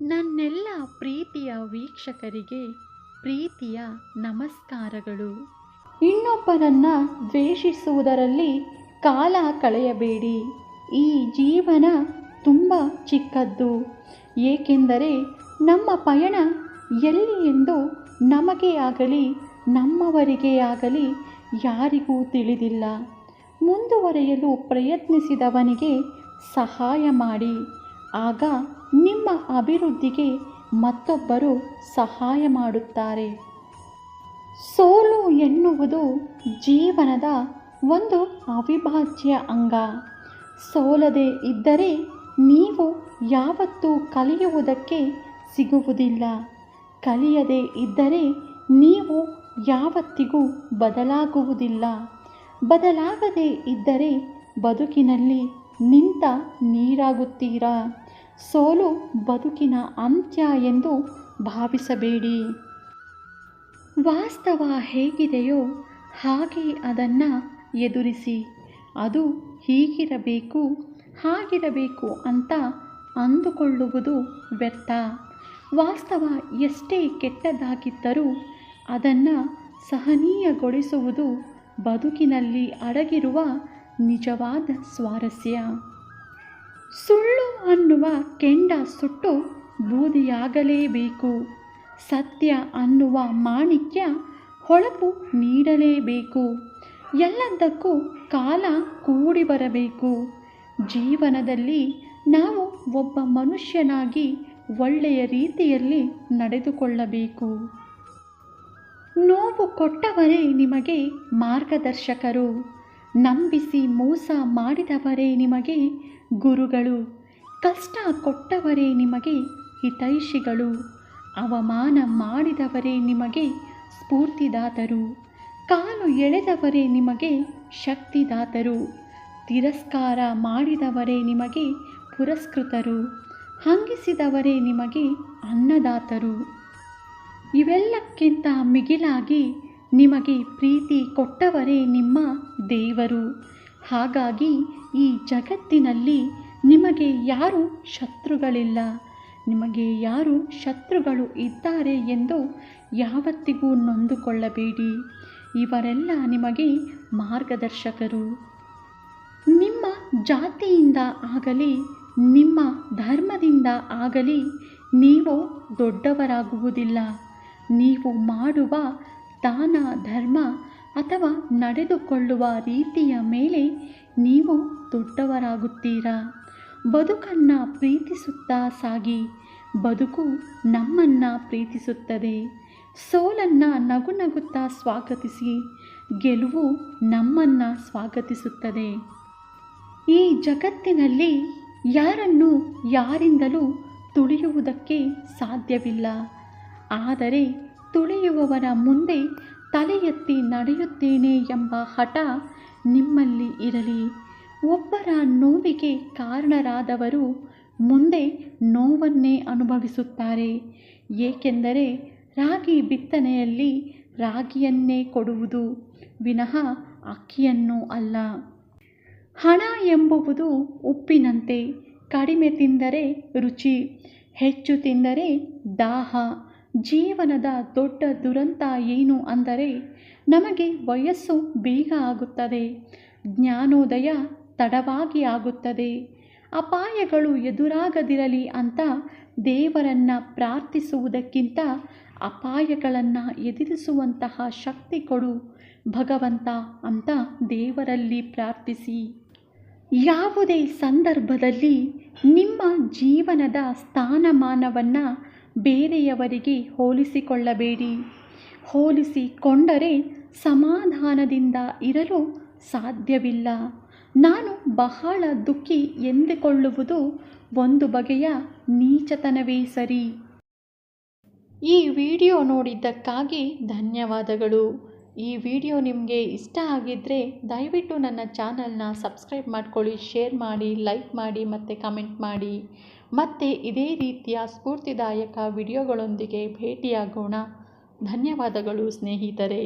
ನನ್ನೆಲ್ಲ ಪ್ರೀತಿಯ ವೀಕ್ಷಕರಿಗೆ ಪ್ರೀತಿಯ ನಮಸ್ಕಾರಗಳು. ಇನ್ನೊಬ್ಬರನ್ನು ದ್ವೇಷಿಸುವುದರಲ್ಲಿ ಕಾಲ ಕಳೆಯಬೇಡಿ. ಈ ಜೀವನ ತುಂಬ ಚಿಕ್ಕದ್ದು. ಏಕೆಂದರೆ ನಮ್ಮ ಪಯಣ ಎಲ್ಲಿ ಎಂದು ನಮಗೆ ಆಗಲಿ, ನಮ್ಮವರಿಗೆ ಆಗಲಿ ಯಾರಿಗೂ ತಿಳಿದಿಲ್ಲ. ಮುಂದುವರೆಯಲು ಪ್ರಯತ್ನಿಸಿದವನಿಗೆ ಸಹಾಯ ಮಾಡಿ. ಆಗ ನಿಮ್ಮ ಅಭಿವೃದ್ಧಿಗೆ ಮತ್ತೊಬ್ಬರು ಸಹಾಯ ಮಾಡುತ್ತಾರೆ. ಸೋಲು ಎನ್ನುವುದು ಜೀವನದ ಒಂದು ಅವಿಭಾಜ್ಯ ಅಂಗ. ಸೋಲದೆ ಇದ್ದರೆ ನೀವು ಯಾವತ್ತೂ ಕಲಿಯುವುದಕ್ಕೆ ಸಿಗುವುದಿಲ್ಲ. ಕಲಿಯದೆ ಇದ್ದರೆ ನೀವು ಯಾವತ್ತಿಗೂ ಬದಲಾಗುವುದಿಲ್ಲ. ಬದಲಾಗದೆ ಇದ್ದರೆ ಬದುಕಿನಲ್ಲಿ ನಿಂತ ನೀರಾಗುತ್ತೀರಾ? ಸೋಲು ಬದುಕಿನ ಅಂತ್ಯ ಎಂದು ಭಾವಿಸಬೇಡಿ. ವಾಸ್ತವ ಹೇಗಿದೆಯೋ ಹಾಗೆ ಅದನ್ನು ಎದುರಿಸಿ. ಅದು ಹೀಗಿರಬೇಕು, ಹಾಗಿರಬೇಕು ಅಂತ ಅಂದುಕೊಳ್ಳುವುದು ವ್ಯರ್ಥ. ವಾಸ್ತವ ಎಷ್ಟೇ ಕೆಟ್ಟದಾಗಿದ್ದರೂ ಅದನ್ನು ಸಹನೀಯಗೊಳಿಸುವುದು ಬದುಕಿನಲ್ಲಿ ಅಡಗಿರುವ ನಿಜವಾದ ಸ್ವಾರಸ್ಯ. ಸುಳ್ಳು ಅನ್ನುವ ಕೆಂಡ ಸುಟ್ಟು ಬೂದಿಯಾಗಲೇಬೇಕು. ಸತ್ಯ ಅನ್ನುವ ಮಾಣಿಕ್ಯ ಹೊಳಪು ನೀಡಲೇಬೇಕು. ಎಲ್ಲದಕ್ಕೂ ಕಾಲ ಕೂಡಿ ಬರಬೇಕು. ಜೀವನದಲ್ಲಿ ನಾವು ಒಬ್ಬ ಮನುಷ್ಯನಾಗಿ ಒಳ್ಳೆಯ ರೀತಿಯಲ್ಲಿ ನಡೆದುಕೊಳ್ಳಬೇಕು. ನೋವು ಕೊಟ್ಟವರೇ ನಿಮಗೆ ಮಾರ್ಗದರ್ಶಕರು. ನಂಬಿಸಿ ಮೋಸ ಮಾಡಿದವರೇ ನಿಮಗೆ ಗುರುಗಳು, ಕಷ್ಟ ಕೊಟ್ಟವರೇ ನಿಮಗೆ ಹಿತೈಷಿಗಳು, ಅವಮಾನ ಮಾಡಿದವರೇ ನಿಮಗೆ ಸ್ಫೂರ್ತಿದಾತರು, ಕಾಲು ಎಳೆದವರೇ ನಿಮಗೆ ಶಕ್ತಿದಾತರು, ತಿರಸ್ಕಾರ ಮಾಡಿದವರೇ ನಿಮಗೆ ಪುರಸ್ಕೃತರು, ಹಂಗಿಸಿದವರೇ ನಿಮಗೆ ಅನ್ನದಾತರು. ಇವೆಲ್ಲಕ್ಕಿಂತ ಮಿಗಿಲಾಗಿ ನಿಮಗೆ ಪ್ರೀತಿ ಕೊಟ್ಟವರೇ ನಿಮ್ಮ ದೇವರು. ಹಾಗಾಗಿ ಈ ಜಗತ್ತಿನಲ್ಲಿ ನಿಮಗೆ ಯಾರು ಶತ್ರುಗಳಿಲ್ಲ? ನಿಮಗೆ ಯಾರು ಶತ್ರುಗಳು ಇದ್ದಾರೆ ಎಂದು ಯಾವತ್ತಿಗೂ ನೊಂದುಕೊಳ್ಳಬೇಡಿ. ಇವರೆಲ್ಲ ನಿಮಗೆ ಮಾರ್ಗದರ್ಶಕರು. ನಿಮ್ಮ ಜಾತಿಯಿಂದ ಆಗಲಿ, ನಿಮ್ಮ ಧರ್ಮದಿಂದ ಆಗಲಿ, ನೀವು ದೊಡ್ಡವರಾಗುವುದಿಲ್ಲ. ನೀವು ಮಾಡುವ ದಾನ, ಧರ್ಮ ಅಥವಾ ನಡೆದುಕೊಳ್ಳುವ ರೀತಿಯ ಮೇಲೆ ನೀವು ದೊಡ್ಡವರಾಗುತ್ತೀರಾ? ಬದುಕನ್ನು ಪ್ರೀತಿಸುತ್ತಾ ಸಾಗಿ, ಬದುಕು ನಮ್ಮನ್ನು ಪ್ರೀತಿಸುತ್ತದೆ. ಸೋಲನ್ನು ನಗು ನಗುತ್ತಾ ಸ್ವಾಗತಿಸಿ, ಗೆಲುವು ನಮ್ಮನ್ನು ಸ್ವಾಗತಿಸುತ್ತದೆ. ಈ ಜಗತ್ತಿನಲ್ಲಿ ಯಾರನ್ನು ಯಾರಿಂದಲೂ ತುಳಿಯುವುದಕ್ಕೆ ಸಾಧ್ಯವಿಲ್ಲ. ಆದರೆ ತುಳಿಯುವವರ ಮುಂದೆ ತಲೆ ಎತ್ತಿ ನಡೆಯುತ್ತೇನೆ ಎಂಬ ಹಠ ನಿಮ್ಮಲ್ಲಿ ಇರಲಿ. ಒಬ್ಬರ ನೋವಿಗೆ ಕಾರಣರಾದವರು ಮುಂದೆ ನೋವನ್ನೇ ಅನುಭವಿಸುತ್ತಾರೆ. ಏಕೆಂದರೆ ರಾಗಿ ಬಿತ್ತನೆಯಲ್ಲಿ ರಾಗಿಯನ್ನೇ ಕೊಡುವುದು ವಿನಃ ಅಕ್ಕಿಯನ್ನು ಅಲ್ಲ. ಹಣ ಎಂಬುವುದು ಉಪ್ಪಿನಂತೆ. ಕಡಿಮೆ ತಿಂದರೆ ರುಚಿ, ಹೆಚ್ಚು ತಿಂದರೆ ದಾಹ. ಜೀವನದ ದೊಡ್ಡ ದುರಂತ ಏನು ಅಂದರೆ ನಮಗೆ ವಯಸ್ಸು ಬೇಗ ಆಗುತ್ತದೆ, ಜ್ಞಾನೋದಯ ತಡವಾಗಿ ಆಗುತ್ತದೆ, ಅಪಾಯಗಳು ಎದುರಾಗದಿರಲಿ ಅಂತ ದೇವರನ್ನು ಪ್ರಾರ್ಥಿಸುವುದಕ್ಕಿಂತ ಅಪಾಯಗಳನ್ನು ಎದುರಿಸುವಂತಹ ಶಕ್ತಿ ಕೊಡು ಭಗವಂತ ಅಂತ ದೇವರಲ್ಲಿ ಪ್ರಾರ್ಥಿಸಿ. ಯಾವುದೇ ಸಂದರ್ಭದಲ್ಲಿ ನಿಮ್ಮ ಜೀವನದ ಸ್ಥಾನಮಾನವನ್ನು ಬೇರೆಯವರಿಗೆ ಹೋಲಿಸಿಕೊಳ್ಳಬೇಡಿ. ಹೋಲಿಸಿಕೊಂಡರೆ ಸಮಾಧಾನದಿಂದ ಇರಲು ಸಾಧ್ಯವಿಲ್ಲ. ನಾನು ಬಹಳ ದುಃಖಿ ಎಂದುಕೊಳ್ಳುವುದು ಒಂದು ಬಗೆಯ ನೀಚತನವೇ ಸರಿ. ಈ ವಿಡಿಯೋ ನೋಡಿದ್ದಕ್ಕಾಗಿ ಧನ್ಯವಾದಗಳು. ಈ ವಿಡಿಯೋ ನಿಮಗೆ ಇಷ್ಟ ಆಗಿದ್ದರೆ ದಯವಿಟ್ಟು ನನ್ನ ಚಾನಲ್ನ ಸಬ್ಸ್ಕ್ರೈಬ್ ಮಾಡ್ಕೊಳ್ಳಿ, ಶೇರ್ ಮಾಡಿ, ಲೈಕ್ ಮಾಡಿ ಮತ್ತು ಕಮೆಂಟ್ ಮಾಡಿ. ಮತ್ತೆ ಇದೇ ರೀತಿಯ ಸ್ಫೂರ್ತಿದಾಯಕ ವಿಡಿಯೋಗಳೊಂದಿಗೆ ಭೇಟಿಯಾಗೋಣ. ಧನ್ಯವಾದಗಳು ಸ್ನೇಹಿತರೆ.